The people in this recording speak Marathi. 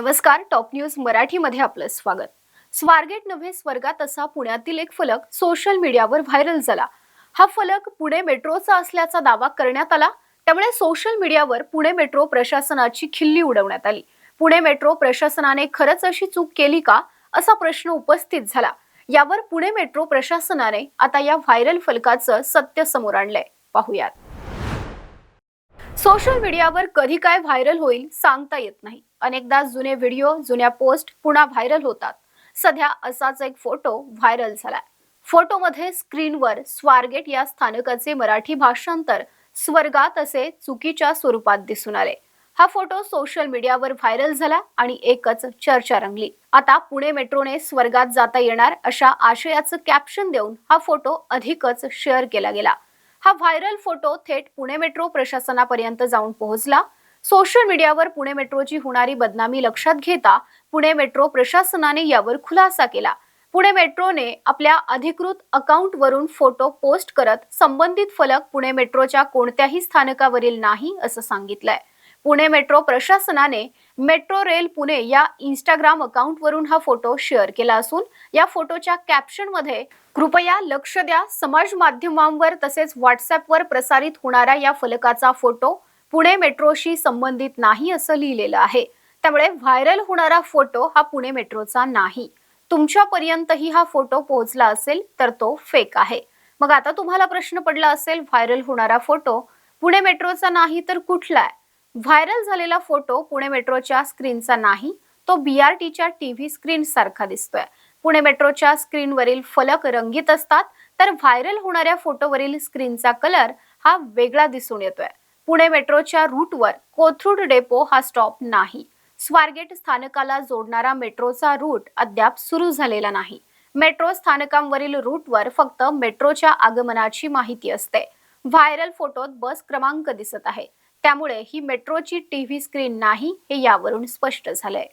नमस्कार टॉप न्यूज मराठीमध्ये आपलं स्वागत. स्वारगेट नव्हे स्वर्गात असा पुण्यातील एक फलक सोशल मीडियावर व्हायरल झाला. हा फलक पुणे मेट्रोचा असल्याचा दावा करण्यात आला. त्यामुळे सोशल मीडियावर पुणे मेट्रो प्रशासनाची खिल्ली उडवण्यात आली. पुणे मेट्रो प्रशासनाने खरंच अशी चूक केली का? असा प्रश्न उपस्थित झाला. यावर पुणे मेट्रो प्रशासनाने आता या व्हायरल फलकाचं सत्य समोर आणलंय. पाहूयात. सोशल मीडियावर कधी काय व्हायरल होईल सांगता येत नाही. अनेकदा जुने व्हिडिओ जुन्या पोस्ट पुन्हा व्हायरल होतात. सध्या असाच एक फोटो व्हायरल झालाय. फोटोमध्ये स्क्रीनवर स्वारगेट या स्थानकाचे मराठी भाषांतर स्वर्गात असे चुकीच्या स्वरूपात दिसून आले. हा फोटो सोशल मीडियावर व्हायरल झाला आणि एकच चर्चा रंगली. आता पुणे मेट्रोने स्वर्गात जाता येणार अशा आशयाचं कॅप्शन देऊन हा फोटो अधिकच शेअर केला गेला. हा व्हायरल फोटो थेट पुणे मेट्रो प्रशासनापर्यंत जाऊन पोहोचला. सोशल मीडियावर पुणे मेट्रोची होणारी बदनामी लक्षात घेता पुणे मेट्रो प्रशासनाने यावर खुलासा केला. पुणे मेट्रोने आपल्या अधिकृत अकाउंटवरून फोटो पोस्ट करत संबंधित फलक पुणे मेट्रोच्या कोणत्याही स्थानकावरील नाही असं सांगितलंय. पुणे मेट्रो प्रशासनाने मेट्रो रेल पुणे या इंस्टाग्राम अकाउंटवरून हा फोटो शेअर केला असून या फोटोच्या कॅप्शनमध्ये कृपया लक्ष द्या. समाज माध्यमांवर तसेच व्हॉट्सअपवर प्रसारित होणाऱ्या या फलकाचा फोटो पुणे मेट्रोशी संबंधित नाही असं लिहिलेलं आहे. त्यामुळे व्हायरल होणारा फोटो हा पुणे मेट्रोचा नाही. तुमच्यापर्यंतही हा फोटो पोहोचला असेल तर तो फेक आहे. मग आता तुम्हाला प्रश्न पडला असेल व्हायरल होणारा फोटो पुणे मेट्रोचा नाही तर कुठला आहे? व्हायरल झालेला फोटो पुणे मेट्रोच्या स्क्रीनचा नाही तो बीआरटीच्या टीव्ही स्क्रीन सारखा दिसतोय. पुणे मेट्रोच्या स्क्रीनवरील फलक रंगीत असतात तर व्हायरल होणाऱ्या फोटोवरील स्क्रीनचा कलर हा वेगळा दिसून येतोय. पुणे मेट्रोच्या रूटवर कोथरूड डेपो हा स्टॉप नाही. स्वारगेट स्थानकाला जोडणारा मेट्रोचा रूट अद्याप सुरू झालेला नाही. मेट्रो स्थानकांवरील रूटवर फक्त मेट्रोच्या आगमनाची माहिती असते. व्हायरल फोटोत बस क्रमांक दिसत आहे. त्यामुळे ही मेट्रोची टीव्ही स्क्रीन नाही हे यावरून स्पष्ट झालंय.